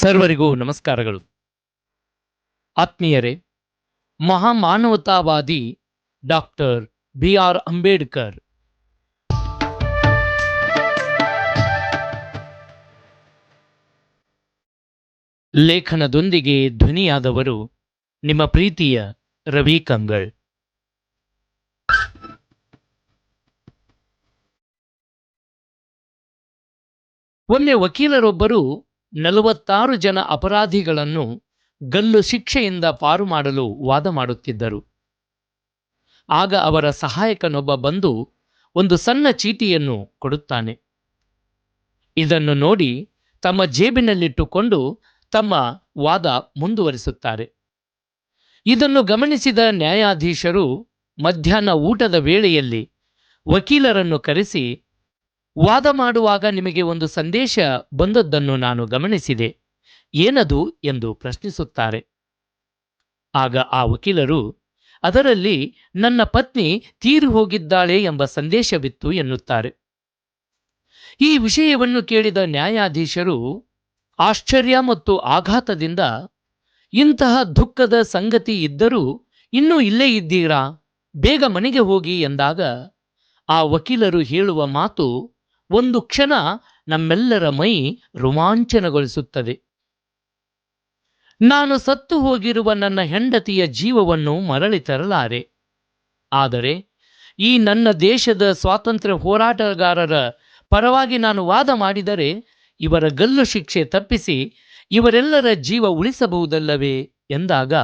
ಸರ್ವರಿಗೂ ನಮಸ್ಕಾರಗಳು. ಆತ್ಮೀಯರೇ, ಮಹಾಮಾನವತಾವಾದಿ ಡಾಕ್ಟರ್ ಬಿ ಆರ್ ಅಂಬೇಡ್ಕರ್. ಲೇಖನದೊಂದಿಗೆ ಧ್ವನಿಯಾದವರು ನಿಮ್ಮ ಪ್ರೀತಿಯ ರವಿ ಕಂಗಳ್. ಒಮ್ಮೆ ವಕೀಲರೊಬ್ಬರು ನಲವತ್ತಾರು ಜನ ಅಪರಾಧಿಗಳನ್ನು ಗಲ್ಲು ಶಿಕ್ಷೆಯಿಂದ ಪಾರು ಮಾಡಲು ವಾದ ಮಾಡುತ್ತಿದ್ದರು. ಆಗ ಅವರ ಸಹಾಯಕನೊಬ್ಬ ಬಂದು ಒಂದು ಸಣ್ಣ ಚೀಟಿಯನ್ನು ಕೊಡುತ್ತಾನೆ. ಇದನ್ನು ನೋಡಿ ತಮ್ಮ ಜೇಬಿನಲ್ಲಿಟ್ಟುಕೊಂಡು ತಮ್ಮ ವಾದ ಮುಂದುವರಿಸುತ್ತಾರೆ. ಇದನ್ನು ಗಮನಿಸಿದ ನ್ಯಾಯಾಧೀಶರು ಮಧ್ಯಾಹ್ನ ಊಟದ ವೇಳೆಯಲ್ಲಿ ವಕೀಲರನ್ನು ಕರೆಸಿ ವಾದ ಮಾಡುವಾಗ ನಿಮಗೆ ಒಂದು ಸಂದೇಶ ಬಂದದ್ದನ್ನು ನಾನು ಗಮನಿಸಿದೆ. ಏನದು ಎಂದು ಪ್ರಶ್ನಿಸುತ್ತಾರೆ. ಆಗ ಆ ವಕೀಲರು, ಅದರಲ್ಲಿ ನನ್ನ ಪತ್ನಿ ತೀರು ಹೋಗಿದ್ದಾಳೆ ಎಂಬ ಸಂದೇಶವಿತ್ತು ಎನ್ನುತ್ತಾರೆ. ಈ ವಿಷಯವನ್ನು ಕೇಳಿದ ನ್ಯಾಯಾಧೀಶರು ಆಶ್ಚರ್ಯ ಮತ್ತು ಆಘಾತದಿಂದ, ಇಂತಹ ದುಃಖದ ಸಂಗತಿ ಇದ್ದರೂ ಇನ್ನೂ ಇಲ್ಲೇ ಇದ್ದೀರಾ? ಬೇಗ ಮನೆಗೆ ಹೋಗಿ ಎಂದಾಗ ಆ ವಕೀಲರು ಹೇಳುವ ಮಾತು ಒಂದು ಕ್ಷಣ ನಮ್ಮೆಲ್ಲರ ಮೈ ರೋಮಾಂಚನಗೊಳಿಸುತ್ತದೆ. ನಾನು ಸತ್ತು ಹೋಗಿರುವ ನನ್ನ ಹೆಂಡತಿಯ ಜೀವವನ್ನು ಮರಳಿ ತರಲಾರೆ. ಆದರೆ ಈ ನನ್ನ ದೇಶದ ಸ್ವಾತಂತ್ರ್ಯ ಹೋರಾಟಗಾರರ ಪರವಾಗಿ ನಾನು ವಾದ ಮಾಡಿದರೆ ಇವರ ಗಲ್ಲು ಶಿಕ್ಷೆ ತಪ್ಪಿಸಿ ಇವರೆಲ್ಲರ ಜೀವ ಉಳಿಸಬಹುದಲ್ಲವೇ ಎಂದಾಗ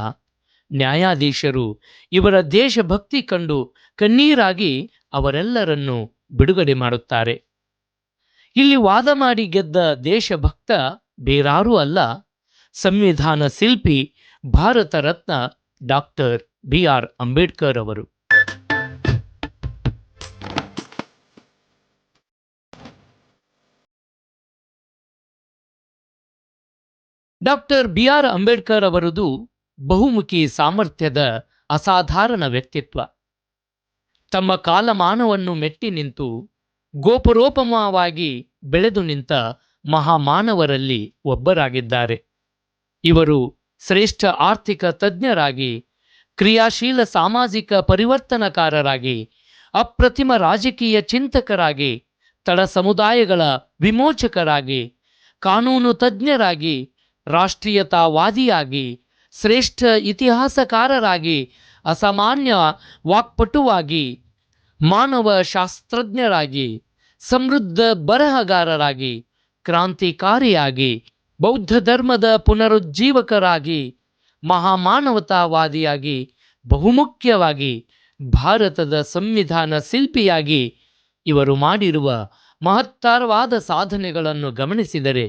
ನ್ಯಾಯಾಧೀಶರು ಇವರ ದೇಶಭಕ್ತಿ ಕಂಡು ಕಣ್ಣೀರಾಗಿ ಅವರೆಲ್ಲರನ್ನು ಬಿಡುಗಡೆ ಮಾಡುತ್ತಾರೆ. ಇಲ್ಲಿ ವಾದ ಮಾಡಿ ಗೆದ್ದ ದೇಶಭಕ್ತ ಬೇರಾರೂ ಅಲ್ಲ, ಸಂವಿಧಾನ ಶಿಲ್ಪಿ, Bharat Ratna doctor B R Ambedkar ಅವರು. ಡಾಕ್ಟರ್ ಬಿ ಆರ್ ಅಂಬೇಡ್ಕರ್ ಅವರದು ಬಹುಮುಖಿ ಸಾಮರ್ಥ್ಯದ ಅಸಾಧಾರಣ ವ್ಯಕ್ತಿತ್ವ. ತಮ್ಮ ಕಾಲಮಾನವನ್ನು ಮೆಟ್ಟಿ ನಿಂತು ಗೋಪುರೋಪಮವಾಗಿ ಬೆಳೆದು ನಿಂತ ಮಹಾಮಾನವರಲ್ಲಿ ಒಬ್ಬರಾಗಿದ್ದಾರೆ. ಇವರು ಶ್ರೇಷ್ಠ ಆರ್ಥಿಕ ತಜ್ಞರಾಗಿ, ಕ್ರಿಯಾಶೀಲ ಸಾಮಾಜಿಕ ಪರಿವರ್ತನಕಾರರಾಗಿ, ಅಪ್ರತಿಮ ರಾಜಕೀಯ ಚಿಂತಕರಾಗಿ, ತಳ ಸಮುದಾಯಗಳ ವಿಮೋಚಕರಾಗಿ, ಕಾನೂನು ತಜ್ಞರಾಗಿ, ರಾಷ್ಟ್ರೀಯತಾವಾದಿಯಾಗಿ, ಶ್ರೇಷ್ಠ ಇತಿಹಾಸಕಾರರಾಗಿ, ಅಸಾಮಾನ್ಯ ವಾಕ್ಪಟುವಾಗಿ ಮಾನವ ಶಾಸ್ತ್ರಜ್ಞರಾಗಿ ಸಮೃದ್ಧ ಬರಹಗಾರರಾಗಿ, ಕ್ರಾಂತಿಕಾರಿಯಾಗಿ, ಬೌದ್ಧ ಧರ್ಮದ ಪುನರುಜ್ಜೀವಕರಾಗಿ, ಮಹಾಮಾನವತಾವಾದಿಯಾಗಿ, ಬಹುಮುಖ್ಯವಾಗಿ, ಭಾರತದ ಸಂವಿಧಾನ ಶಿಲ್ಪಿಯಾಗಿ ಇವರು ಮಾಡಿರುವ ಮಹತ್ತರವಾದ ಸಾಧನೆಗಳನ್ನು ಗಮನಿಸಿದರೆ,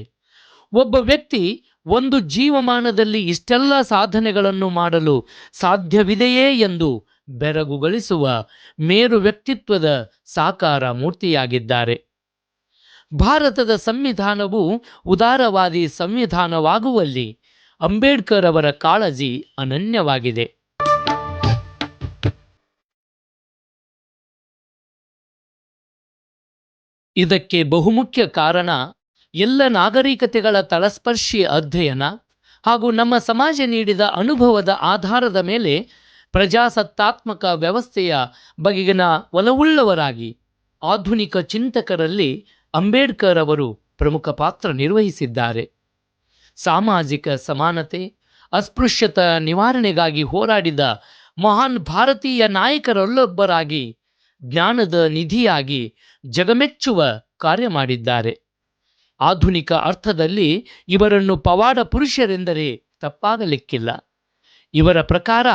ಒಬ್ಬ ವ್ಯಕ್ತಿ ಒಂದು ಜೀವಮಾನದಲ್ಲಿ ಇಷ್ಟೆಲ್ಲ ಸಾಧನೆಗಳನ್ನು ಮಾಡಲು ಸಾಧ್ಯವಿದೆಯೇ ಎಂದು ಬೆರಗುಗೊಳಿಸುವ ಮೇರು ವ್ಯಕ್ತಿತ್ವದ ಸಾಕಾರ ಮೂರ್ತಿಯಾಗಿದ್ದಾರೆ. ಭಾರತದ ಸಂವಿಧಾನವು ಉದಾರವಾದಿ ಸಂವಿಧಾನವಾಗುವಲ್ಲಿ ಅಂಬೇಡ್ಕರ್ ಅವರ ಕಾಳಜಿ ಅನನ್ಯವಾಗಿದೆ. ಇದಕ್ಕೆ ಬಹುಮುಖ್ಯ ಕಾರಣ ಎಲ್ಲ ನಾಗರಿಕತೆಗಳ ತಳಸ್ಪರ್ಶಿ ಅಧ್ಯಯನ ಹಾಗೂ ನಮ್ಮ ಸಮಾಜ ನೀಡಿದ ಅನುಭವದ ಆಧಾರದ ಮೇಲೆ ಪ್ರಜಾಸತ್ತಾತ್ಮಕ ವ್ಯವಸ್ಥೆಯ ಬಗೆಗಿನ ಒಲವುಳ್ಳವರಾಗಿ ಆಧುನಿಕ ಚಿಂತಕರಲ್ಲಿ ಅಂಬೇಡ್ಕರ್ ಅವರು ಪ್ರಮುಖ ಪಾತ್ರ ನಿರ್ವಹಿಸಿದ್ದಾರೆ. ಸಾಮಾಜಿಕ ಸಮಾನತೆ, ಅಸ್ಪೃಶ್ಯತ ನಿವಾರಣೆಗಾಗಿ ಹೋರಾಡಿದ ಮಹಾನ್ ಭಾರತೀಯ ನಾಯಕರಲ್ಲೊಬ್ಬರಾಗಿ ಜ್ಞಾನದ ನಿಧಿಯಾಗಿ ಜಗಮೆಚ್ಚುವ ಕಾರ್ಯ ಮಾಡಿದ್ದಾರೆ. ಆಧುನಿಕ ಅರ್ಥದಲ್ಲಿ ಇವರನ್ನು ಪವಾಡ ಪುರುಷರೆಂದರೆ ತಪ್ಪಾಗಲಿಕ್ಕಿಲ್ಲ. ಇವರ ಪ್ರಕಾರ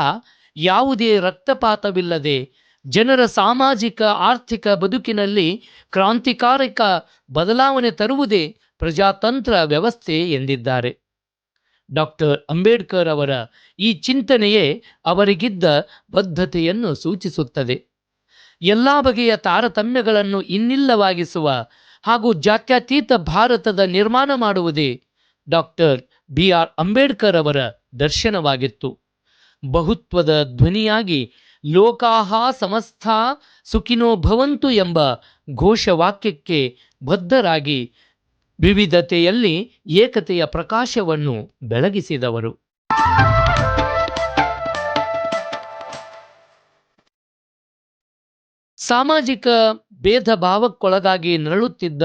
ಯಾವುದೇ ರಕ್ತಪಾತವಿಲ್ಲದೆ ಜನರ ಸಾಮಾಜಿಕ, ಆರ್ಥಿಕ ಬದುಕಿನಲ್ಲಿ ಕ್ರಾಂತಿಕಾರಕ ಬದಲಾವಣೆ ತರುವುದೇ ಪ್ರಜಾತಂತ್ರ ವ್ಯವಸ್ಥೆ ಎಂದಿದ್ದಾರೆ. ಡಾಕ್ಟರ್ ಅಂಬೇಡ್ಕರ್ ಅವರ ಈ ಚಿಂತನೆಯೇ ಅವರಿಗಿದ್ದ ಬದ್ಧತೆಯನ್ನು ಸೂಚಿಸುತ್ತದೆ. ಎಲ್ಲ ಬಗೆಯ ತಾರತಮ್ಯಗಳನ್ನು ಇನ್ನಿಲ್ಲವಾಗಿಸುವ ಹಾಗೂ ಜಾತ್ಯತೀತ ಭಾರತದ ನಿರ್ಮಾಣ ಮಾಡುವುದೇ ಡಾಕ್ಟರ್ ಬಿ. ಆರ್. ಅಂಬೇಡ್ಕರ್ ಅವರ ದರ್ಶನವಾಗಿತ್ತು. ಬಹುತ್ವದ ಧ್ವನಿಯಾಗಿ ಲೋಕಾಹ ಸಮಸ್ತ ಸುಖಿನೋ ಭವಂತು ಎಂಬ ಘೋಷವಾಕ್ಯಕ್ಕೆ ಬದ್ಧರಾಗಿ ವಿವಿಧತೆಯಲ್ಲಿ ಏಕತೆಯ ಪ್ರಕಾಶವನ್ನು ಬೆಳಗಿಸಿದವರು. ಸಾಮಾಜಿಕ ಭೇದ ಭಾವಕ್ಕೊಳಗಾಗಿ ನರಳುತ್ತಿದ್ದ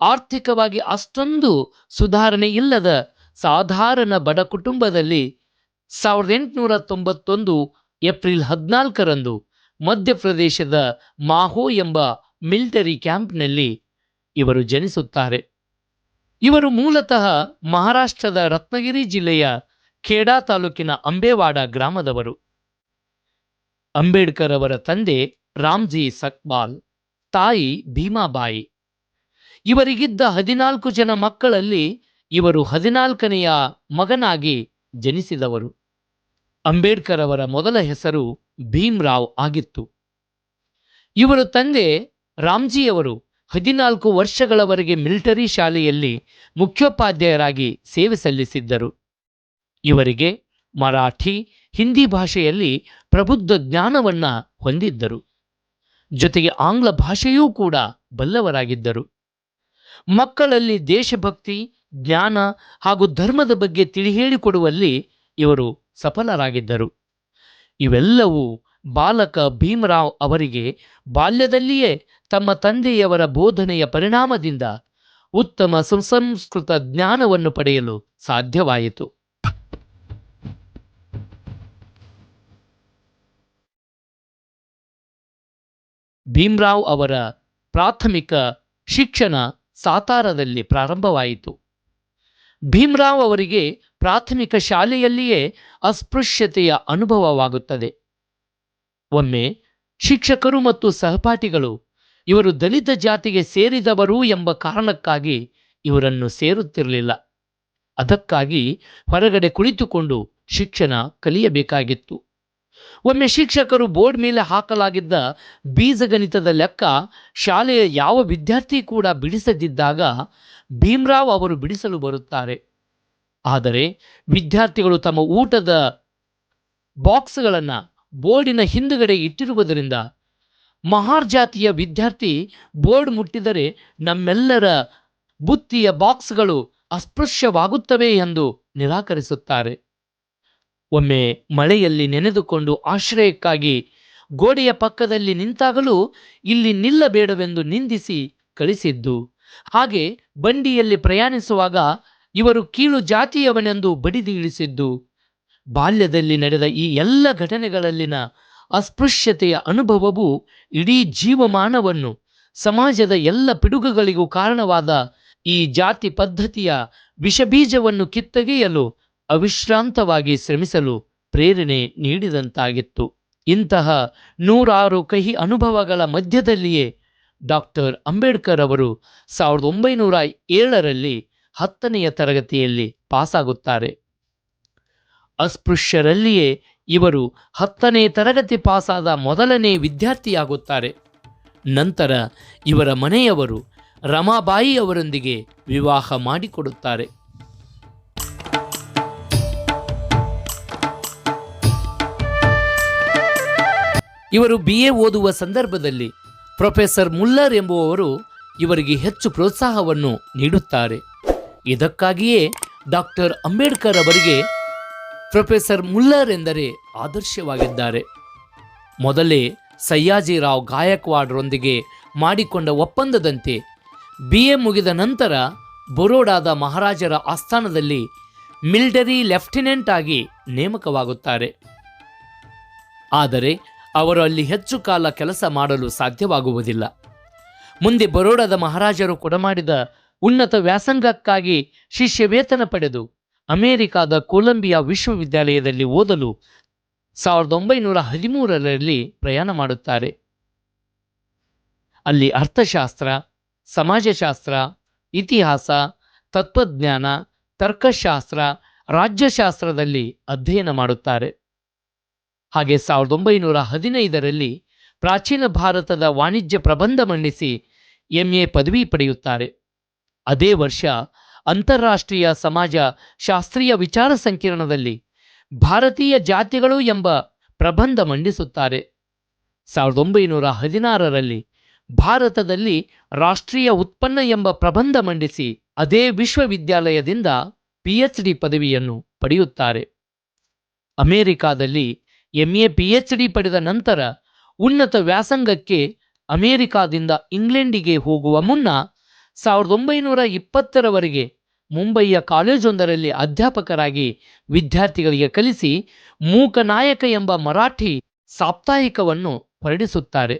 ಆರ್ಥಿಕವಾಗಿ ಅಷ್ಟೊಂದು ಸುಧಾರಣೆ ಇಲ್ಲದ ಸಾಧಾರಣ ಬಡ ಕುಟುಂಬದಲ್ಲಿ ಸಾವಿರದ ಎಂಟುನೂರ ತೊಂಬತ್ತೊಂದು ಏಪ್ರಿಲ್ ಹದಿನಾಲ್ಕರಂದು ಮಧ್ಯಪ್ರದೇಶದ ಮಾಹೋ ಎಂಬ ಮಿಲಿಟರಿ ಕ್ಯಾಂಪ್ನಲ್ಲಿ ಇವರು ಜನಿಸುತ್ತಾರೆ. ಇವರು ಮೂಲತಃ ಮಹಾರಾಷ್ಟ್ರದ ರತ್ನಗಿರಿ ಜಿಲ್ಲೆಯ ಖೇಡಾ ತಾಲೂಕಿನ ಅಂಬೇವಾಡ ಗ್ರಾಮದವರು. ಅಂಬೇಡ್ಕರ್ ಅವರ ತಂದೆ ರಾಮ್ಜಿ ಸಕ್ಬಾಲ್ ತಾಯಿ ಭೀಮಾಬಾಯಿ. ಇವರಿಗಿದ್ದ ಹದಿನಾಲ್ಕು ಜನ ಮಕ್ಕಳಲ್ಲಿ ಇವರು ಹದಿನಾಲ್ಕನೆಯ ಮಗನಾಗಿ ಜನಿಸಿದವರು. ಅಂಬೇಡ್ಕರ್ ಅವರ ಮೊದಲ ಹೆಸರು ಭೀಮ್ರಾವ್ ಆಗಿತ್ತು. ಇವರ ತಂದೆ ರಾಮ್ಜಿಯವರು ಹದಿನಾಲ್ಕು ವರ್ಷಗಳವರೆಗೆ ಮಿಲಿಟರಿ ಶಾಲೆಯಲ್ಲಿ ಮುಖ್ಯೋಪಾಧ್ಯಾಯರಾಗಿ ಸೇವೆ ಸಲ್ಲಿಸಿದ್ದರು. ಇವರಿಗೆ ಮರಾಠಿ, ಹಿಂದಿ ಭಾಷೆಯಲ್ಲಿ ಪ್ರಬುದ್ಧ ಜ್ಞಾನವನ್ನು ಹೊಂದಿದ್ದರು. ಜೊತೆಗೆ ಆಂಗ್ಲ ಭಾಷೆಯೂ ಕೂಡ ಬಲ್ಲವರಾಗಿದ್ದರು. ಮಕ್ಕಳಲ್ಲಿ ದೇಶಭಕ್ತಿ ಜ್ಞಾನ ಹಾಗೂ ಧರ್ಮದ ಬಗ್ಗೆ ತಿಳಿಹೇಳಿಕೊಡುವಲ್ಲಿ ಇವರು ಸಫಲರಾಗಿದ್ದರು. ಇವೆಲ್ಲವೂ ಬಾಲಕ ಭೀಮರಾವ್ ಅವರಿಗೆ ಬಾಲ್ಯದಲ್ಲಿಯೇ ತಮ್ಮ ತಂದೆಯವರ ಬೋಧನೆಯ ಪರಿಣಾಮದಿಂದ ಉತ್ತಮ ಸುಸಂಸ್ಕೃತ ಜ್ಞಾನವನ್ನು ಪಡೆಯಲು ಸಾಧ್ಯವಾಯಿತು. ಭೀಮರಾವ್ ಅವರ ಪ್ರಾಥಮಿಕ ಶಿಕ್ಷಣ ಸಾತಾರದಲ್ಲಿ ಪ್ರಾರಂಭವಾಯಿತು. ಭೀಮ್ರಾವ್ ಅವರಿಗೆ ಪ್ರಾಥಮಿಕ ಶಾಲೆಯಲ್ಲಿಯೇ ಅಸ್ಪೃಶ್ಯತೆಯ ಅನುಭವವಾಗುತ್ತದೆ. ಒಮ್ಮೆ ಶಿಕ್ಷಕರು ಮತ್ತು ಸಹಪಾಠಿಗಳು ಇವರು ದಲಿತ ಜಾತಿಗೆ ಸೇರಿದವರು ಎಂಬ ಕಾರಣಕ್ಕಾಗಿ ಇವರನ್ನು ಸೇರುತ್ತಿರಲಿಲ್ಲ. ಅದಕ್ಕಾಗಿ ಹೊರಗಡೆ ಕುಳಿತುಕೊಂಡು ಶಿಕ್ಷಣ ಕಲಿಯಬೇಕಾಗಿತ್ತು. ಒಮ್ಮೆ ಶಿಕ್ಷಕರು ಬೋರ್ಡ್ ಮೇಲೆ ಹಾಕಲಾಗಿದ್ದ ಬೀಜಗಣಿತದ ಲೆಕ್ಕ ಶಾಲೆಯ ಯಾವ ವಿದ್ಯಾರ್ಥಿ ಕೂಡ ಬಿಡಿಸದಿದ್ದಾಗ ಭೀಮರಾವ್ ಅವರು ಬಿಡಿಸಲು ಬರುತ್ತಾರೆ. ಆದರೆ ವಿದ್ಯಾರ್ಥಿಗಳು ತಮ್ಮ ಊಟದ ಬಾಕ್ಸ್ಗಳನ್ನು ಬೋರ್ಡಿನ ಹಿಂದುಗಡೆ ಇಟ್ಟಿರುವುದರಿಂದ ಮಹಾರ್ ಜಾತಿಯ ವಿದ್ಯಾರ್ಥಿ ಬೋರ್ಡ್ ಮುಟ್ಟಿದರೆ ನಮ್ಮೆಲ್ಲರ ಬುತ್ತಿಯ ಬಾಕ್ಸ್ಗಳು ಅಸ್ಪೃಶ್ಯವಾಗುತ್ತವೆ ಎಂದು ನಿರಾಕರಿಸುತ್ತಾರೆ. ಒಮ್ಮೆ ಮಳೆಯಲ್ಲಿ ನೆನೆದುಕೊಂಡು ಆಶ್ರಯಕ್ಕಾಗಿ ಗೋಡೆಯ ಪಕ್ಕದಲ್ಲಿ ನಿಂತಾಗಲೂ ಇಲ್ಲಿ ನಿಲ್ಲಬೇಡವೆಂದು ನಿಂದಿಸಿ ಕಳಿಸಿದ್ದು. ಹಾಗೆ ಬಂಡಿಯಲ್ಲಿ ಪ್ರಯಾಣಿಸುವಾಗ ಇವರು ಕೀಳು ಜಾತಿಯವನೆಂದು ಬಡಿದು ಇಳಿಸಿದ್ದು ಬಾಲ್ಯದಲ್ಲಿ ನಡೆದ ಈ ಎಲ್ಲ ಘಟನೆಗಳಲ್ಲಿನ ಅಸ್ಪೃಶ್ಯತೆಯ ಅನುಭವವು ಇಡೀ ಜೀವಮಾನವನ್ನು ಸಮಾಜದ ಎಲ್ಲ ಪಿಡುಗುಗಳಿಗೂ ಕಾರಣವಾದ ಈ ಜಾತಿ ಪದ್ಧತಿಯ ವಿಷಬೀಜವನ್ನು ಕಿತ್ತೊಗೆಯಲು ಅವಿಶ್ರಾಂತವಾಗಿ ಶ್ರಮಿಸಲು ಪ್ರೇರಣೆ ನೀಡಿದಂತಾಗಿತ್ತು. ಇಂತಹ ನೂರಾರು ಕಹಿ ಅನುಭವಗಳ ಮಧ್ಯದಲ್ಲಿಯೇ ಡಾಕ್ಟರ್ ಅಂಬೇಡ್ಕರ್ ಅವರು ಸಾವಿರದ ಒಂಬೈನೂರ ಏಳರಲ್ಲಿ ಹತ್ತನೆಯ ತರಗತಿಯಲ್ಲಿ ಪಾಸಾಗುತ್ತಾರೆ. ಅಸ್ಪೃಶ್ಯರಲ್ಲಿಯೇ ಇವರು ಹತ್ತನೇ ತರಗತಿ ಪಾಸಾದ ಮೊದಲನೇ ವಿದ್ಯಾರ್ಥಿಯಾಗುತ್ತಾರೆ. ನಂತರ ಇವರ ಮನೆಯವರು ರಮಾಬಾಯಿ ಅವರೊಂದಿಗೆ ವಿವಾಹ ಮಾಡಿಕೊಡುತ್ತಾರೆ. ಇವರು ಬಿ ಎ ಓದುವ ಸಂದರ್ಭದಲ್ಲಿ ಪ್ರೊಫೆಸರ್ ಮುಲ್ಲರ್ ಎಂಬುವವರು ಇವರಿಗೆ ಹೆಚ್ಚು ಪ್ರೋತ್ಸಾಹವನ್ನು ನೀಡುತ್ತಾರೆ. ಇದಕ್ಕಾಗಿಯೇ ಡಾಕ್ಟರ್ ಅಂಬೇಡ್ಕರ್ ಅವರಿಗೆ ಪ್ರೊಫೆಸರ್ ಮುಲ್ಲರ್ ಎಂದರೆ ಆದರ್ಶವಾಗಿದ್ದಾರೆ. ಮೊದಲೇ ಸಯ್ಯಾಜಿರಾವ್ ಗಾಯಕ್ವಾಡ್ರೊಂದಿಗೆ ಮಾಡಿಕೊಂಡ ಒಪ್ಪಂದದಂತೆ ಬಿ ಎ ಮುಗಿದ ನಂತರ ಬರೋಡಾದ ಮಹಾರಾಜರ ಆಸ್ಥಾನದಲ್ಲಿ ಮಿಲಿಟರಿ ಲೆಫ್ಟಿನೆಂಟ್ ಆಗಿ ನೇಮಕವಾಗುತ್ತಾರೆ. ಆದರೆ ಅವರು ಅಲ್ಲಿ ಹೆಚ್ಚು ಕಾಲ ಕೆಲಸ ಮಾಡಲು ಸಾಧ್ಯವಾಗುವುದಿಲ್ಲ. ಮುಂದೆ ಬರೋಡದ ಮಹಾರಾಜರು ಕೊಡಮಾಡಿದ ಉನ್ನತ ವ್ಯಾಸಂಗಕ್ಕಾಗಿ ಶಿಷ್ಯ ವೇತನ ಪಡೆದು ಅಮೆರಿಕಾದ ಕೊಲಂಬಿಯಾ ವಿಶ್ವವಿದ್ಯಾಲಯದಲ್ಲಿ ಓದಲು ಸಾವಿರದ ಒಂಬೈನೂರ ಹದಿಮೂರರಲ್ಲಿ ಪ್ರಯಾಣ ಮಾಡುತ್ತಾರೆ. ಅಲ್ಲಿ ಅರ್ಥಶಾಸ್ತ್ರ, ಸಮಾಜಶಾಸ್ತ್ರ, ಇತಿಹಾಸ, ತತ್ವಜ್ಞಾನ, ತರ್ಕಶಾಸ್ತ್ರ, ರಾಜ್ಯಶಾಸ್ತ್ರದಲ್ಲಿ ಅಧ್ಯಯನ ಮಾಡುತ್ತಾರೆ. ಹಾಗೆ ಸಾವಿರದ ಒಂಬೈನೂರ ಹದಿನೈದರಲ್ಲಿ ಪ್ರಾಚೀನ ಭಾರತದ ವಾಣಿಜ್ಯ ಪ್ರಬಂಧ ಮಂಡಿಸಿ ಎಂ ಎ ಪದವಿ ಪಡೆಯುತ್ತಾರೆ. ಅದೇ ವರ್ಷ ಅಂತಾರಾಷ್ಟ್ರೀಯ ಸಮಾಜ ಶಾಸ್ತ್ರೀಯ ವಿಚಾರ ಸಂಕಿರಣದಲ್ಲಿ ಭಾರತೀಯ ಜಾತಿಗಳು ಎಂಬ ಪ್ರಬಂಧ ಮಂಡಿಸುತ್ತಾರೆ. ಸಾವಿರದ ಒಂಬೈನೂರ ಹದಿನಾರರಲ್ಲಿ ಭಾರತದಲ್ಲಿ ರಾಷ್ಟ್ರೀಯ ಉತ್ಪನ್ನ ಎಂಬ ಪ್ರಬಂಧ ಮಂಡಿಸಿ ಅದೇ ವಿಶ್ವವಿದ್ಯಾಲಯದಿಂದ ಪಿ ಎಚ್ ಡಿ ಪದವಿಯನ್ನು ಪಡೆಯುತ್ತಾರೆ. ಅಮೆರಿಕಾದಲ್ಲಿ M A P H D ಪಡೆದ ನಂತರ ಉನ್ನತ ವ್ಯಾಸಂಗಕ್ಕೆ ಅಮೆರಿಕಾದಿಂದ ಇಂಗ್ಲೆಂಡಿಗೆ ಹೋಗುವ ಮುನ್ನ ಸಾವಿರದ ಒಂಬೈನೂರ ಇಪ್ಪತ್ತರವರೆಗೆ ಮುಂಬಯಿಯ ಕಾಲೇಜೊಂದರಲ್ಲಿ ಅಧ್ಯಾಪಕರಾಗಿ ವಿದ್ಯಾರ್ಥಿಗಳಿಗೆ ಕಲಿಸಿ ಮೂಕನಾಯಕ ಎಂಬ ಮರಾಠಿ ಸಾಪ್ತಾಹಿಕವನ್ನು ಹೊರಡಿಸುತ್ತಾರೆ.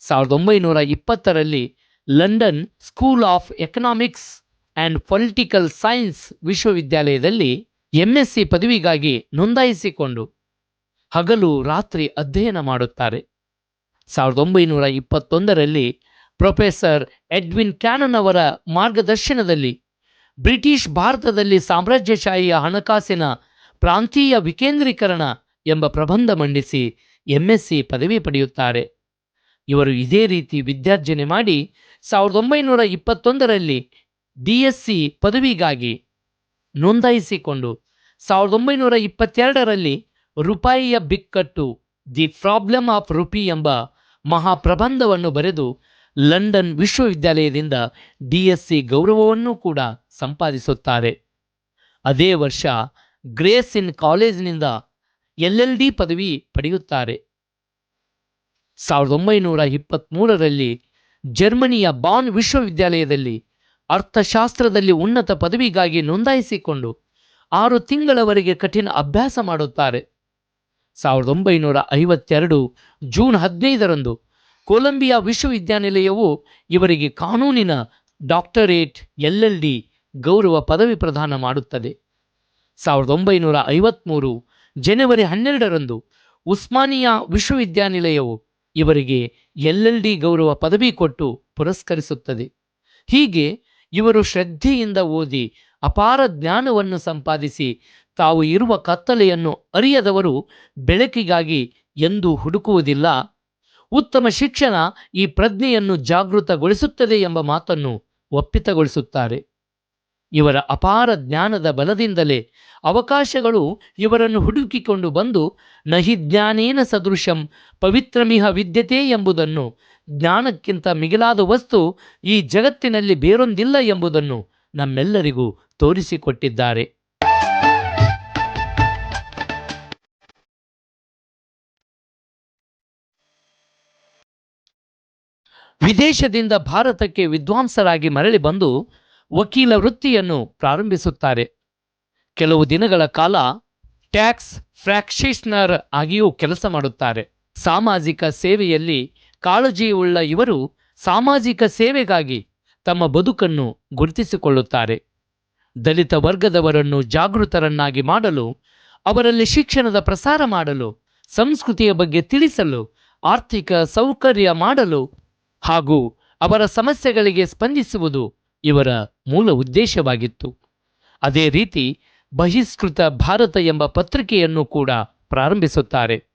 ಸಾವಿರದ ಒಂಬೈನೂರ ಇಪ್ಪತ್ತರಲ್ಲಿ London school of economics and political science ವಿಶ್ವವಿದ್ಯಾಲಯದಲ್ಲಿ ಎಂಎಸ್ಸಿ ಪದವಿಗಾಗಿ ನೋಂದಾಯಿಸಿಕೊಂಡು ಹಗಲು ರಾತ್ರಿ ಅಧ್ಯಯನ ಮಾಡುತ್ತಾರೆ. ಸಾವಿರದ ಒಂಬೈನೂರ ಇಪ್ಪತ್ತೊಂದರಲ್ಲಿ ಪ್ರೊಫೆಸರ್ ಎಡ್ವಿನ್ ಕ್ಯಾನನ್ ಅವರ ಮಾರ್ಗದರ್ಶನದಲ್ಲಿ ಬ್ರಿಟಿಷ್ ಭಾರತದಲ್ಲಿ ಸಾಮ್ರಾಜ್ಯಶಾಹಿಯ ಹಣಕಾಸಿನ ಪ್ರಾಂತೀಯ ವಿಕೇಂದ್ರೀಕರಣ ಎಂಬ ಪ್ರಬಂಧ ಮಂಡಿಸಿ ಎಂಎಸ್ಸಿ ಪದವಿ ಪಡೆಯುತ್ತಾರೆ. ಇವರು ಇದೇ ರೀತಿ ವಿದ್ಯಾರ್ಜನೆ ಮಾಡಿ ಸಾವಿರದ ಒಂಬೈನೂರ ಇಪ್ಪತ್ತೊಂದರಲ್ಲಿ ಡಿ ಎಸ್ ಸಿ ಪದವಿಗಾಗಿ ನೋಂದಾಯಿಸಿಕೊಂಡು ಸಾವಿರದ ಒಂಬೈನೂರ ಇಪ್ಪತ್ತೆರಡರಲ್ಲಿ ರೂಪಾಯಿಯ ಬಿಕ್ಕಟ್ಟು, ದಿ ಪ್ರಾಬ್ಲಮ್ ಆಫ್ ರುಪಿ ಎಂಬ ಮಹಾಪ್ರಬಂಧವನ್ನು ಬರೆದು ಲಂಡನ್ ವಿಶ್ವವಿದ್ಯಾಲಯದಿಂದ ಡಿ ಎಸ್ ಸಿ ಗೌರವವನ್ನು ಕೂಡ ಸಂಪಾದಿಸುತ್ತಾರೆ. ಅದೇ ವರ್ಷ ಗ್ರೇಸ್ ಇನ್ ಕಾಲೇಜಿನಿಂದ ಎಲ್ ಎಲ್ ಡಿ ಪದವಿ ಪಡೆಯುತ್ತಾರೆ. ಸಾವಿರದ ಒಂಬೈನೂರ ಇಪ್ಪತ್ತ್ಮೂರರಲ್ಲಿ ಜರ್ಮನಿಯ ಬಾನ್ ವಿಶ್ವವಿದ್ಯಾಲಯದಲ್ಲಿ ಅರ್ಥಶಾಸ್ತ್ರದಲ್ಲಿ ಉನ್ನತ ಪದವಿಗಾಗಿ ನೋಂದಾಯಿಸಿಕೊಂಡು ಆರು ತಿಂಗಳವರೆಗೆ ಕಠಿಣ ಅಭ್ಯಾಸ ಮಾಡುತ್ತಾರೆ. ಸಾವಿರದ ಒಂಬೈನೂರ ಐವತ್ತೆರಡು ಜೂನ್ ಹದಿನೈದರಂದು ಕೊಲಂಬಿಯಾ ವಿಶ್ವವಿದ್ಯಾನಿಲಯವು ಇವರಿಗೆ ಕಾನೂನಿನ ಡಾಕ್ಟರೇಟ್ ಎಲ್ ಎಲ್ ಡಿ ಗೌರವ ಪದವಿ ಪ್ರದಾನ ಮಾಡುತ್ತದೆ. ಸಾವಿರದ ಒಂಬೈನೂರ ಐವತ್ತ್ಮೂರು ಜನವರಿ ಹನ್ನೆರಡರಂದು ಉಸ್ಮಾನಿಯಾ ವಿಶ್ವವಿದ್ಯಾನಿಲಯವು ಇವರಿಗೆ ಎಲ್ ಎಲ್ ಡಿ ಗೌರವ ಪದವಿ ಕೊಟ್ಟು ಪುರಸ್ಕರಿಸುತ್ತದೆ. ಹೀಗೆ ಇವರು ಶ್ರದ್ಧೆಯಿಂದ ಓದಿ ಅಪಾರ ಜ್ಞಾನವನ್ನು ಸಂಪಾದಿಸಿ ತಾವು ಇರುವ ಕತ್ತಲೆಯನ್ನು ಅರಿಯದವರು ಬೆಳಕಿಗಾಗಿ ಎಂದೂ ಹುಡುಕುವುದಿಲ್ಲ. ಉತ್ತಮ ಶಿಕ್ಷಣ ಈ ಪ್ರಜ್ಞೆಯನ್ನು ಜಾಗೃತಗೊಳಿಸುತ್ತದೆ ಎಂಬ ಮಾತನ್ನು ಒಪ್ಪಿತಗೊಳಿಸುತ್ತಾರೆ. ಇವರ ಅಪಾರ ಜ್ಞಾನದ ಬಲದಿಂದಲೇ ಅವಕಾಶಗಳು ಇವರನ್ನು ಹುಡುಕಿಕೊಂಡು ಬಂದು ನಹಿ ಜ್ಞಾನೇನ ಸದೃಶಂ ಪವಿತ್ರಮಿಹ ವಿದ್ಯತೆ ಎಂಬುದನ್ನು ಜ್ಞಾನಕ್ಕಿಂತ ಮಿಗಿಲಾದ ವಸ್ತು ಈ ಜಗತ್ತಿನಲ್ಲಿ ಬೇರೊಂದಿಲ್ಲ ಎಂಬುದನ್ನು ನಮ್ಮೆಲ್ಲರಿಗೂ ತೋರಿಸಿಕೊಟ್ಟಿದ್ದಾರೆ. ವಿದೇಶದಿಂದ ಭಾರತಕ್ಕೆ ವಿದ್ವಾಂಸರಾಗಿ ಮರಳಿ ಬಂದು ವಕೀಲ ವೃತ್ತಿಯನ್ನು ಪ್ರಾರಂಭಿಸುತ್ತಾರೆ. ಕೆಲವು ದಿನಗಳ ಕಾಲ ಟ್ಯಾಕ್ಸ್ ಫ್ರಾಕ್ಷಿಷನರ್ ಆಗಿಯೂ ಕೆಲಸ ಮಾಡುತ್ತಾರೆ. ಸಾಮಾಜಿಕ ಸೇವೆಯಲ್ಲಿ ಕಾಳಜಿಯುಳ್ಳ ಇವರು ಸಾಮಾಜಿಕ ಸೇವೆಗಾಗಿ ತಮ್ಮ ಬದುಕನ್ನು ಗುರುತಿಸಿಕೊಳ್ಳುತ್ತಾರೆ. ದಲಿತ ವರ್ಗದವರನ್ನು ಜಾಗೃತರನ್ನಾಗಿ ಮಾಡಲು, ಅವರಲ್ಲಿ ಶಿಕ್ಷಣದ ಪ್ರಸಾರ ಮಾಡಲು, ಸಂಸ್ಕೃತಿಯ ಬಗ್ಗೆ ತಿಳಿಸಲು, ಆರ್ಥಿಕ ಸೌಕರ್ಯ ಮಾಡಲು ಹಾಗೂ ಅವರ ಸಮಸ್ಯೆಗಳಿಗೆ ಸ್ಪಂದಿಸುವುದು ಇವರ ಮೂಲ ಉದ್ದೇಶವಾಗಿತ್ತು. ಅದೇ ರೀತಿ ಬಹಿಷ್ಕೃತ ಭಾರತ ಎಂಬ ಪತ್ರಿಕೆಯನ್ನು ಕೂಡ ಪ್ರಾರಂಭಿಸುತ್ತಾರೆ.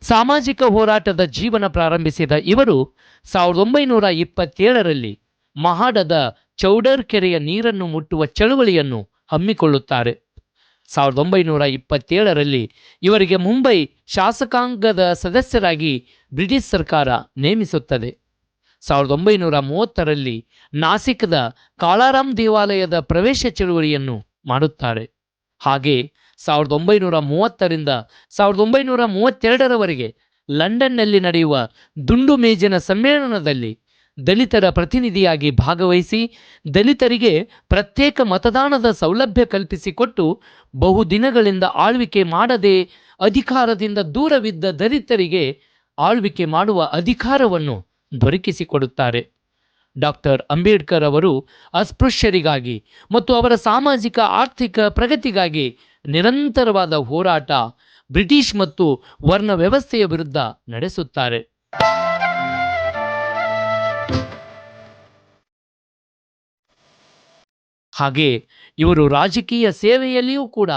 ಸಾಮಾಜಿಕ ಹೋರಾಟದ ಜೀವನ ಪ್ರಾರಂಭಿಸಿದ ಇವರು ಸಾವಿರದ ಒಂಬೈನೂರ ಇಪ್ಪತ್ತೇಳರಲ್ಲಿ ಮಹಾಡದ ಚೌಡರ್ ಕೆರೆಯ ನೀರನ್ನು ಮುಟ್ಟುವ ಚಳುವಳಿಯನ್ನು ಹಮ್ಮಿಕೊಳ್ಳುತ್ತಾರೆ. ಸಾವಿರದ ಒಂಬೈನೂರ ಇಪ್ಪತ್ತೇಳರಲ್ಲಿ ಇವರಿಗೆ ಮುಂಬೈ ಶಾಸಕಾಂಗದ ಸದಸ್ಯರಾಗಿ ಬ್ರಿಟಿಷ್ ಸರ್ಕಾರ ನೇಮಿಸುತ್ತದೆ. ಸಾವಿರದ ಒಂಬೈನೂರ ಮೂವತ್ತರಲ್ಲಿ ನಾಸಿಕದ ಕಾಳಾರಾಮ್ ದೇವಾಲಯದ ಪ್ರವೇಶ ಚಳುವಳಿಯನ್ನು ಮಾಡುತ್ತಾರೆ. ಹಾಗೆ ಸಾವಿರದ ಒಂಬೈನೂರ ಮೂವತ್ತರಿಂದ ಸಾವಿರದ ಒಂಬೈನೂರ ಮೂವತ್ತೆರಡರವರೆಗೆ ಲಂಡನ್ನಲ್ಲಿ ನಡೆಯುವ ದುಂಡು ಮೇಜಿನ ಸಮ್ಮೇಳನದಲ್ಲಿ ದಲಿತರ ಪ್ರತಿನಿಧಿಯಾಗಿ ಭಾಗವಹಿಸಿ ದಲಿತರಿಗೆ ಪ್ರತ್ಯೇಕ ಮತದಾನದ ಸೌಲಭ್ಯ ಕಲ್ಪಿಸಿಕೊಟ್ಟು ಬಹುದಿನಗಳಿಂದ ಆಳ್ವಿಕೆ ಮಾಡದೆ ಅಧಿಕಾರದಿಂದ ದೂರವಿದ್ದ ದಲಿತರಿಗೆ ಆಳ್ವಿಕೆ ಮಾಡುವ ಅಧಿಕಾರವನ್ನು ದೊರಕಿಸಿಕೊಡುತ್ತಾರೆ. ಡಾಕ್ಟರ್ ಅಂಬೇಡ್ಕರ್ ಅವರು ಅಸ್ಪೃಶ್ಯರಿಗಾಗಿ ಮತ್ತು ಅವರ ಸಾಮಾಜಿಕ, ಆರ್ಥಿಕ ಪ್ರಗತಿಗಾಗಿ ನಿರಂತರವಾದ ಹೋರಾಟ ಬ್ರಿಟಿಷ್ ಮತ್ತು ವರ್ಣ ವ್ಯವಸ್ಥೆಯ ವಿರುದ್ಧ ನಡೆಸುತ್ತಾರೆ. ಹಾಗೆ ಇವರು ರಾಜಕೀಯ ಸೇವೆಯಲ್ಲಿಯೂ ಕೂಡ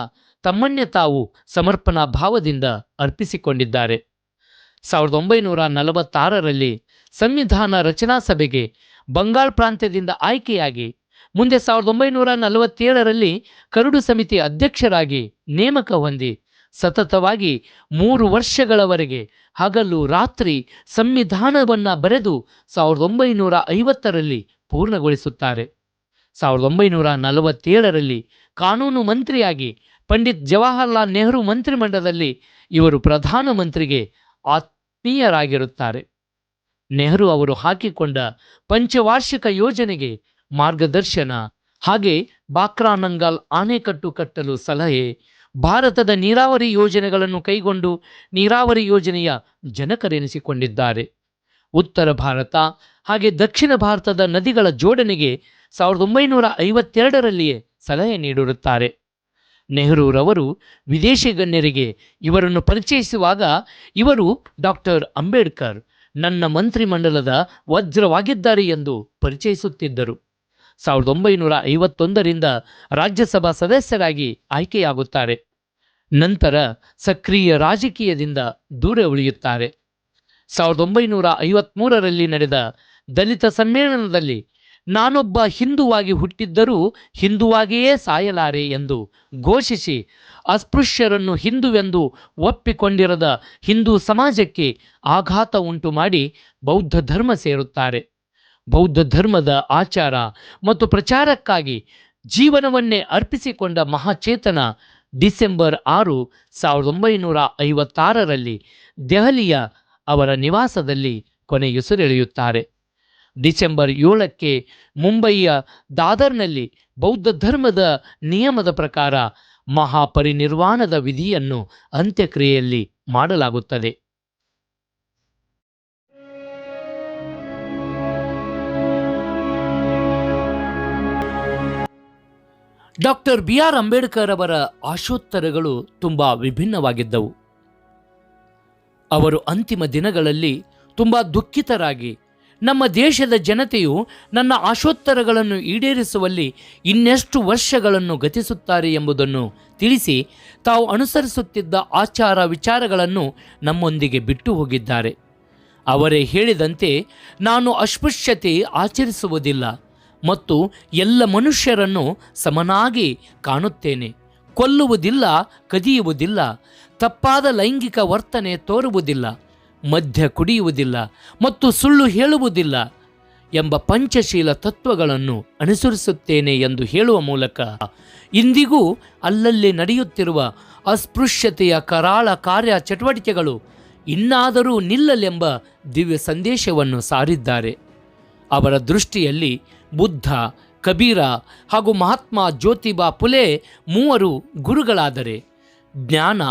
ತಮ್ಮನ್ನೇ ತಾವು ಸಮರ್ಪಣಾ ಭಾವದಿಂದ ಅರ್ಪಿಸಿಕೊಂಡಿದ್ದಾರೆ. ಸಾವಿರದ ಒಂಬೈನೂರ ನಲವತ್ತಾರರಲ್ಲಿ ಸಂವಿಧಾನ ರಚನಾ ಸಭೆಗೆ ಬಂಗಾಳ ಪ್ರಾಂತ್ಯದಿಂದ ಆಯ್ಕೆಯಾಗಿ ಮುಂದೆ ಸಾವಿರದ ಒಂಬೈನೂರ ನಲವತ್ತೇಳರಲ್ಲಿ ಕರಡು ಸಮಿತಿ ಅಧ್ಯಕ್ಷರಾಗಿ ನೇಮಕ ಹೊಂದಿ ಸತತವಾಗಿ ಮೂರು ವರ್ಷಗಳವರೆಗೆ ಹಗಲು ರಾತ್ರಿ ಸಂವಿಧಾನವನ್ನು ಬರೆದು ಸಾವಿರದ ಒಂಬೈನೂರ ಐವತ್ತರಲ್ಲಿ ಪೂರ್ಣಗೊಳಿಸುತ್ತಾರೆ. ಸಾವಿರದ ಒಂಬೈನೂರ ನಲವತ್ತೇಳರಲ್ಲಿ ಕಾನೂನು ಮಂತ್ರಿಯಾಗಿ ಪಂಡಿತ್ ಜವಾಹರ್ಲಾಲ್ ನೆಹರು ಮಂತ್ರಿಮಂಡಲದಲ್ಲಿ ಇವರು ಪ್ರಧಾನಮಂತ್ರಿಗೆ ಆತ್ಮೀಯರಾಗಿರುತ್ತಾರೆ. ನೆಹರು ಅವರು ಹಾಕಿಕೊಂಡ ಪಂಚವಾರ್ಷಿಕ ಯೋಜನೆಗೆ ಮಾರ್ಗದರ್ಶನ. ಹಾಗೆ ಬಾಕ್ರಾನಂಗಾಲ್ ಆಣೆಕಟ್ಟು ಕಟ್ಟಲು ಸಲಹೆ. ಭಾರತದ ನೀರಾವರಿ ಯೋಜನೆಗಳನ್ನು ಕೈಗೊಂಡು ನೀರಾವರಿ ಯೋಜನೆಯ ಜನಕರೆನಿಸಿಕೊಂಡಿದ್ದಾರೆ. ಉತ್ತರ ಭಾರತ ಹಾಗೆ ದಕ್ಷಿಣ ಭಾರತದ ನದಿಗಳ ಜೋಡಣೆಗೆ ಸಾವಿರದ ಒಂಬೈನೂರ ಐವತ್ತೆರಡರಲ್ಲಿಯೇ ಸಲಹೆ ನೀಡಿರುತ್ತಾರೆ. ನೆಹರೂರವರು ವಿದೇಶಿ ಗಣ್ಯರಿಗೆ ಇವರನ್ನು ಪರಿಚಯಿಸುವಾಗ ಇವರು ಡಾಕ್ಟರ್ ಅಂಬೇಡ್ಕರ್ ನನ್ನ ಮಂತ್ರಿಮಂಡಲದ ವಜ್ರವಾಗಿದ್ದಾರೆ ಎಂದು ಪರಿಚಯಿಸುತ್ತಿದ್ದರು. ಸಾವಿರದ ಒಂಬೈನೂರ ಐವತ್ತೊಂದರಿಂದ ರಾಜ್ಯಸಭಾ ಸದಸ್ಯರಾಗಿ ಆಯ್ಕೆಯಾಗುತ್ತಾರೆ. ನಂತರ ಸಕ್ರಿಯ ರಾಜಕೀಯದಿಂದ ದೂರ ಉಳಿಯುತ್ತಾರೆ. ಸಾವಿರದ ಒಂಬೈನೂರ ಐವತ್ತ್ಮೂರರಲ್ಲಿ ನಡೆದ ದಲಿತ ಸಮ್ಮೇಳನದಲ್ಲಿ ನಾನೊಬ್ಬ ಹಿಂದುವಾಗಿ ಹುಟ್ಟಿದ್ದರೂ ಹಿಂದುವಾಗಿಯೇ ಸಾಯಲಾರೆ ಎಂದು ಘೋಷಿಸಿ ಅಸ್ಪೃಶ್ಯರನ್ನು ಹಿಂದುವೆಂದು ಒಪ್ಪಿಕೊಂಡಿರದ ಹಿಂದೂ ಸಮಾಜಕ್ಕೆ ಆಘಾತ ಉಂಟು ಮಾಡಿ ಬೌದ್ಧ ಧರ್ಮ ಸೇರುತ್ತಾರೆ. ಬೌದ್ಧ ಧರ್ಮದ ಆಚಾರ ಮತ್ತು ಪ್ರಚಾರಕ್ಕಾಗಿ ಜೀವನವನ್ನೇ ಅರ್ಪಿಸಿಕೊಂಡ ಮಹಾಚೇತನ ಡಿಸೆಂಬರ್ ಆರು ಸಾವಿರದ ಒಂಬೈನೂರ ಐವತ್ತಾರರಲ್ಲಿ ದೆಹಲಿಯ ಅವರ ನಿವಾಸದಲ್ಲಿ ಕೊನೆಯುಸಿರೆಳೆಯುತ್ತಾರೆ. ಡಿಸೆಂಬರ್ ಏಳಕ್ಕೆ ಮುಂಬಯಿಯ ದಾದರ್ನಲ್ಲಿ ಬೌದ್ಧ ಧರ್ಮದ ನಿಯಮದ ಪ್ರಕಾರ ಮಹಾಪರಿನಿರ್ವಾಣದ ವಿಧಿಯನ್ನು ಅಂತ್ಯಕ್ರಿಯೆಯಲ್ಲಿ ಮಾಡಲಾಗುತ್ತದೆ. ಡಾಕ್ಟರ್ ಬಿ ಆರ್ ಅಂಬೇಡ್ಕರ್ ಅವರ ಆಶೋತ್ತರಗಳು ತುಂಬ ವಿಭಿನ್ನವಾಗಿದ್ದವು. ಅವರು ಅಂತಿಮ ದಿನಗಳಲ್ಲಿ ತುಂಬ ದುಃಖಿತರಾಗಿ ನಮ್ಮ ದೇಶದ ಜನತೆಯು ನನ್ನ ಆಶೋತ್ತರಗಳನ್ನು ಈಡೇರಿಸುವಲ್ಲಿ ಇನ್ನೆಷ್ಟು ವರ್ಷಗಳನ್ನು ಗತಿಸುತ್ತಾರೆ ಎಂಬುದನ್ನು ತಿಳಿಸಿ ತಾವು ಅನುಸರಿಸುತ್ತಿದ್ದ ಆಚಾರ ವಿಚಾರಗಳನ್ನು ನಮ್ಮೊಂದಿಗೆ ಬಿಟ್ಟು ಹೋಗಿದ್ದಾರೆ. ಅವರೇ ಹೇಳಿದಂತೆ ನಾನು ಅಸ್ಪೃಶ್ಯತೆ ಆಚರಿಸುವುದಿಲ್ಲ ಮತ್ತು ಎಲ್ಲ ಮನುಷ್ಯರನ್ನು ಸಮನಾಗಿ ಕಾಣುತ್ತೇನೆ. ಕೊಲ್ಲುವುದಿಲ್ಲ, ಕದಿಯುವುದಿಲ್ಲ, ತಪ್ಪಾದ ಲೈಂಗಿಕ ವರ್ತನೆ ತೋರುವುದಿಲ್ಲ. ಮದ್ಯ ಕುಡಿಯುವುದಿಲ್ಲ ಮತ್ತು ಸುಳ್ಳು ಹೇಳುವುದಿಲ್ಲ ಎಂಬ ಪಂಚಶೀಲ ತತ್ವಗಳನ್ನು ಅನುಸರಿಸುತ್ತೇನೆ ಎಂದು ಹೇಳುವ ಮೂಲಕ ಇಂದಿಗೂ ಅಲ್ಲಲ್ಲಿ ನಡೆಯುತ್ತಿರುವ ಅಸ್ಪೃಶ್ಯತೆಯ ಕರಾಳ ಕಾರ್ಯ ಚಟುವಟಿಕೆಗಳು ಇನ್ನಾದರೂ ನಿಲ್ಲಲೆಂಬ ದಿವ್ಯ ಸಂದೇಶವನ್ನು ಸಾರಿದ್ದಾರೆ. ಅವರ ದೃಷ್ಟಿಯಲ್ಲಿ ಬುದ್ಧ, ಕಬೀರ ಹಾಗೂ ಮಹಾತ್ಮ ಜ್ಯೋತಿಬಾ ಫುಲೆ ಮೂವರು ಗುರುಗಳಾದರೆ, ಜ್ಞಾನ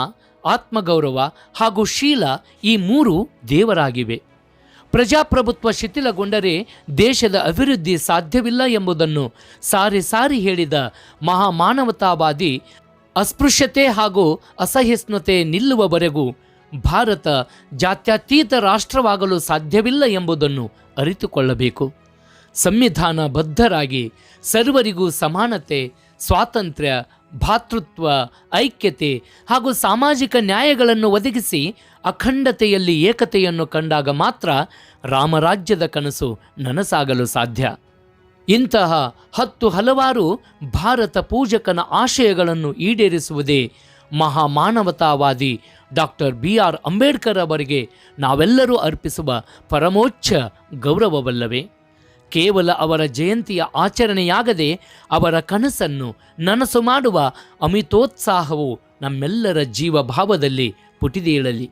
ಆತ್ಮಗೌರವ ಹಾಗೂ ಶೀಲ ಈ ಮೂರು ದೇವರಾಗಿವೆ. ಪ್ರಜಾಪ್ರಭುತ್ವ ಶಿಥಿಲಗೊಂಡರೆ ದೇಶದ ಅಭಿವೃದ್ಧಿ ಸಾಧ್ಯವಿಲ್ಲ ಎಂಬುದನ್ನು ಸಾರಿ ಸಾರಿ ಹೇಳಿದ ಮಹಾಮಾನವತಾವಾದಿ ಅಸ್ಪೃಶ್ಯತೆ ಹಾಗೂ ಅಸಹಿಷ್ಣುತೆ ನಿಲ್ಲುವವರೆಗೂ ಭಾರತ ಜಾತ್ಯತೀತ ರಾಷ್ಟ್ರವಾಗಲು ಸಾಧ್ಯವಿಲ್ಲ ಎಂಬುದನ್ನು ಅರಿತುಕೊಳ್ಳಬೇಕು. ಸಂವಿಧಾನ ಬದ್ಧರಾಗಿ ಸರ್ವರಿಗೂ ಸಮಾನತೆ, ಸ್ವಾತಂತ್ರ್ಯ ಭಾತೃತ್ವ, ಐಕ್ಯತೆ ಹಾಗೂ ಸಾಮಾಜಿಕ ನ್ಯಾಯಗಳನ್ನು ಒದಗಿಸಿ ಅಖಂಡತೆಯಲ್ಲಿ ಏಕತೆಯನ್ನು ಕಂಡಾಗ ಮಾತ್ರ ರಾಮರಾಜ್ಯದ ಕನಸು ನನಸಾಗಲು ಸಾಧ್ಯ. ಇಂತಹ ಹತ್ತು ಹಲವಾರು ಭಾರತ ಪೂಜಕನ ಆಶಯಗಳನ್ನು ಈಡೇರಿಸುವುದೇ ಮಹಾಮಾನವತಾವಾದಿ ಡಾಕ್ಟರ್ ಬಿ ಆರ್ ಅಂಬೇಡ್ಕರ್ ಅವರಿಗೆ ನಾವೆಲ್ಲರೂ ಅರ್ಪಿಸುವ ಪರಮೋಚ್ಚ ಗೌರವವಲ್ಲವೇ? ಕೇವಲ ಅವರ ಜಯಂತಿಯ ಆಚರಣೆಯಾಗದೆ ಅವರ ಕನಸನ್ನು ನನಸು ಮಾಡುವ ಅಮಿತೋತ್ಸಾಹವು ನಮ್ಮೆಲ್ಲರ ಜೀವಭಾವದಲ್ಲಿ ಪುಟಿದೇಳಲಿ.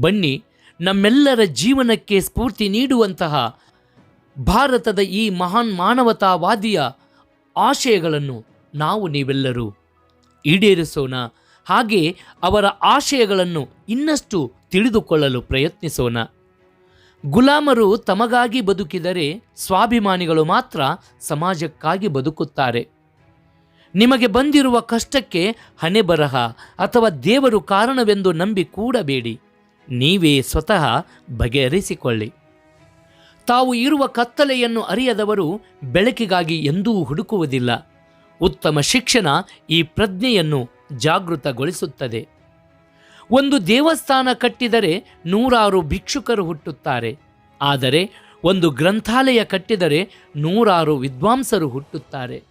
ಬನ್ನಿ, ನಮ್ಮೆಲ್ಲರ ಜೀವನಕ್ಕೆ ಸ್ಫೂರ್ತಿ ನೀಡುವಂತಹ ಭಾರತದ ಈ ಮಹಾನ್ ಮಾನವತಾವಾದಿಯ ಆಶಯಗಳನ್ನು ನಾವು ನೀವೆಲ್ಲರೂ ಈಡೇರಿಸೋಣ. ಹಾಗೆ ಅವರ ಆಶಯಗಳನ್ನು ಇನ್ನಷ್ಟು ತಿಳಿದುಕೊಳ್ಳಲು ಪ್ರಯತ್ನಿಸೋಣ. ಗುಲಾಮರು ತಮಗಾಗಿ ಬದುಕಿದರೆ ಸ್ವಾಭಿಮಾನಿಗಳು ಮಾತ್ರ ಸಮಾಜಕ್ಕಾಗಿ ಬದುಕುತ್ತಾರೆ. ನಿಮಗೆ ಬಂದಿರುವ ಕಷ್ಟಕ್ಕೆ ಹಣೆ ಬರಹ ಅಥವಾ ದೇವರು ಕಾರಣವೆಂದು ನಂಬಿ ಕೂಡಬೇಡಿ. ನೀವೇ ಸ್ವತಃ ಬಗೆಹರಿಸಿಕೊಳ್ಳಿ. ತಾವು ಇರುವ ಕತ್ತಲೆಯನ್ನು ಅರಿಯದವರು ಬೆಳಕಿಗಾಗಿ ಎಂದೂ ಹುಡುಕುವುದಿಲ್ಲ. ಉತ್ತಮ ಶಿಕ್ಷಣ ಈ ಪ್ರಜ್ಞೆಯನ್ನು ಜಾಗೃತಗೊಳಿಸುತ್ತದೆ. ಒಂದು ದೇವಸ್ಥಾನ ಕಟ್ಟಿದರೆ ನೂರಾರು ಭಿಕ್ಷುಕರು ಹುಟ್ಟುತ್ತಾರೆ. ಆದರೆ ಒಂದು ಗ್ರಂಥಾಲಯ ಕಟ್ಟಿದರೆ ನೂರಾರು ವಿದ್ವಾಂಸರು ಹುಟ್ಟುತ್ತಾರೆ.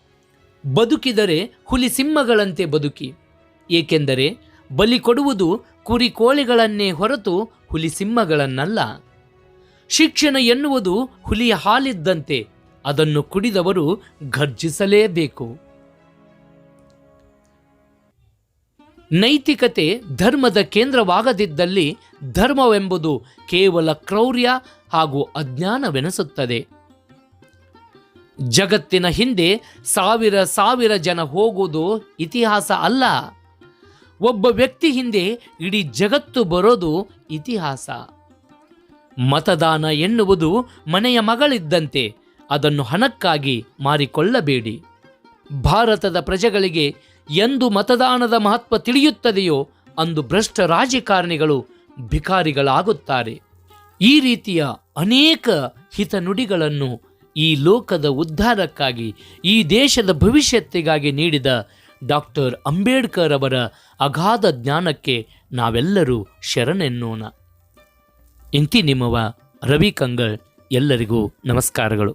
ಬದುಕಿದರೆ ಹುಲಿ ಸಿಂಹಗಳಂತೆ ಬದುಕಿ. ಏಕೆಂದರೆ ಬಲಿ ಕೊಡುವುದು ಕುರಿ ಕೋಳಿಗಳನ್ನೇ ಹೊರತು ಹುಲಿಸಿಂಹಗಳನ್ನಲ್ಲ ಶಿಕ್ಷಣ ಎನ್ನುವುದು ಹುಲಿಯ ಹಾಲಿದ್ದಂತೆ ಅದನ್ನು ಕುಡಿದವರು ಘರ್ಜಿಸಲೇಬೇಕು. ನೈತಿಕತೆ ಧರ್ಮದ ಕೇಂದ್ರವಾಗದಿದ್ದಲ್ಲಿ ಧರ್ಮವೆಂಬುದು ಕೇವಲ ಕ್ರೌರ್ಯ ಹಾಗೂ ಅಜ್ಞಾನವೆನಿಸುತ್ತದೆ. ಜಗತ್ತಿನ ಹಿಂದೆ ಸಾವಿರ ಸಾವಿರ ಜನ ಹೋಗುವುದು ಇತಿಹಾಸ ಅಲ್ಲ. ಒಬ್ಬ ವ್ಯಕ್ತಿ ಹಿಂದೆ ಇಡೀ ಜಗತ್ತು ಬರೋದು ಇತಿಹಾಸ. ಮತದಾನ ಎನ್ನುವುದು ಮನೆಯ ಮಗಳಿದ್ದಂತೆ ಅದನ್ನು ಹಣಕ್ಕಾಗಿ ಮಾರಿಕೊಳ್ಳಬೇಡಿ. ಭಾರತದ ಪ್ರಜೆಗಳಿಗೆ ಎಂದು ಮತದಾನದ ಮಹತ್ವ ತಿಳಿಯುತ್ತದೆಯೋ ಅಂದು ಭ್ರಷ್ಟ ರಾಜಕಾರಣಿಗಳು ಭಿಕಾರಿಗಳಾಗುತ್ತಾರೆ. ಈ ರೀತಿಯ ಅನೇಕ ಹಿತನುಡಿಗಳನ್ನು ಈ ಲೋಕದ ಉದ್ಧಾರಕ್ಕಾಗಿ, ಈ ದೇಶದ ಭವಿಷ್ಯತ್ತಿಗಾಗಿ ನೀಡಿದ ಡಾಕ್ಟರ್ ಅಂಬೇಡ್ಕರ್ ಅವರ ಅಗಾಧ ಜ್ಞಾನಕ್ಕೆ ನಾವೆಲ್ಲರೂ ಶರಣೆನ್ನೋಣ. ಇಂತಿ ನಿಮ್ಮವ ರವಿ ಕಂಗಳ್, ಎಲ್ಲರಿಗೂ ನಮಸ್ಕಾರಗಳು.